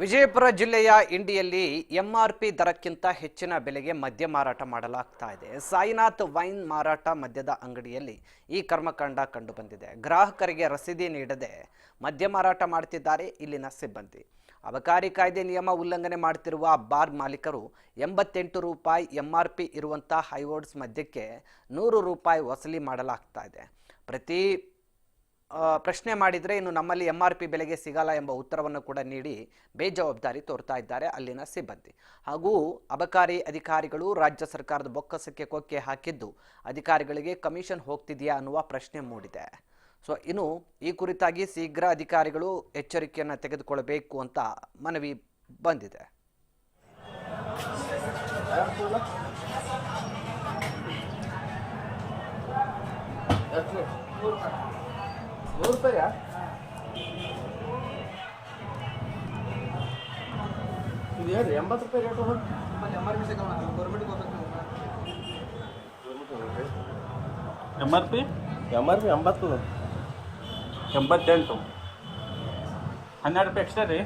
ವಿಜಯಪುರ ಜಿಲ್ಲೆಯ ಇಂಡಿಯಲ್ಲಿ ಎಂಆರ್ಪಿ ದರಕ್ಕಿಂತ ಹೆಚ್ಚಿನ ಬೆಲೆಗೆ ಮದ್ಯ ಮಾರಾಟ ಮಾಡಲಾಗ್ತಾ ಇದೆ. ಸಾಯಿನಾಥ್ ವೈನ್ ಮಾರಾಟ ಮದ್ಯದ ಅಂಗಡಿಯಲ್ಲಿ ಈ ಕರ್ಮಕಾಂಡ ಕಂಡುಬಂದಿದೆ. ಗ್ರಾಹಕರಿಗೆ ರಸೀದಿ ನೀಡದೆ ಮದ್ಯ ಮಾರಾಟ ಮಾಡ್ತಿದ್ದಾರೆ ಇಲ್ಲಿನ ಸಿಬ್ಬಂದಿ. ಅಬಕಾರಿ ಕಾಯ್ದೆ ನಿಯಮ ಉಲ್ಲಂಘನೆ ಮಾಡ್ತಿರುವ ಬಾರ್ ಮಾಲೀಕರು ಎಂಬತ್ತೆಂಟು ರೂಪಾಯಿ ಎಂಆರ್ಪಿ ಇರುವಂಥ ಹೈವೋಡ್ಸ್ ಮದ್ಯಕ್ಕೆ ನೂರು ರೂಪಾಯಿ ವಸೂಲಿ ಮಾಡಲಾಗ್ತಾ ಇದೆ. ಪ್ರತಿ ಪ್ರಶ್ನೆ ಮಾಡಿದರೆ ಇನ್ನು ನಮ್ಮಲ್ಲಿ ಎಂ ಆರ್ ಪಿ ಬೆಲೆಗೆ ಸಿಗಲ್ಲ ಎಂಬ ಉತ್ತರವನ್ನು ಕೂಡ ನೀಡಿ ಬೇಜವಾಬ್ದಾರಿ ತೋರ್ತಾ ಇದ್ದಾರೆ ಅಲ್ಲಿನ ಸಿಬ್ಬಂದಿ. ಹಾಗೂ ಅಬಕಾರಿ ಅಧಿಕಾರಿಗಳು ರಾಜ್ಯ ಸರ್ಕಾರದ ಬೊಕ್ಕಸಕ್ಕೆ ಕೊಕ್ಕೆ ಹಾಕಿದ್ದು, ಅಧಿಕಾರಿಗಳಿಗೆ ಕಮಿಷನ್ ಹೋಗ್ತಿದೆಯಾ ಅನ್ನುವ ಪ್ರಶ್ನೆ ಮೂಡಿದೆ. ಸೊ ಇನ್ನು ಈ ಕುರಿತಾಗಿ ಶೀಘ್ರ ಅಧಿಕಾರಿಗಳು ಎಚ್ಚರಿಕೆಯನ್ನು ತೆಗೆದುಕೊಳ್ಳಬೇಕು ಅಂತ ಮನವಿ ಬಂದಿದೆ. ನೂರು ರೂಪಾಯಿಯಾ ಇದು ಏನು ಎಂಬತ್ತು ರೂಪಾಯಿ rate M R P M R P ಎಂಬತ್ತು. ಎಂಬತ್ತೆಂಟು. ಹನ್ನೆರಡು ರೂಪಾಯಿ ಎಕ್ಸ್ಟ್ರಾ ರೀ?